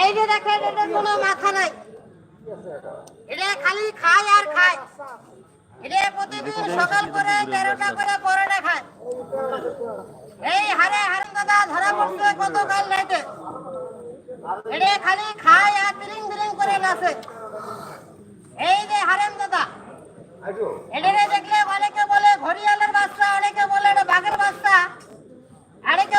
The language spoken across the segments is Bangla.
এই যে দেখেন কোনো মাথা নাই। এটা খালি খায় আর খায়। এটা প্রতিদিন সকাল করে তেরোটা করে পরোটা খায়। এই হারে হারাম দাদা ধরা পড়ছে গতকাল রাইতে। এটা খালি খায় আর তিরিং তিরিং করে নাচে। এই যে হারাম দাদা দেখলে অনেকে বলে ঘড়িয়ালের বাচ্চা অনেকে বলে এটা বাঘের বাচ্চা অনেকে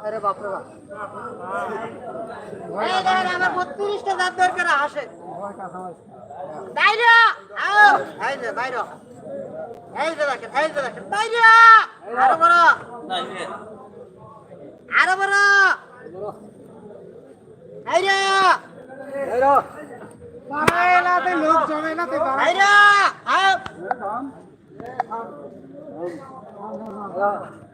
আরে বাপ। রে বাপ আমার বত্রিশটা দাঁত বের করে আসে। বাইরে! যে বাইরে। এই যে দেখেন এই যে দেখেন বাইরে! আরও বড়। আরও বড়। লোক জমে না তুই এই রে 好了。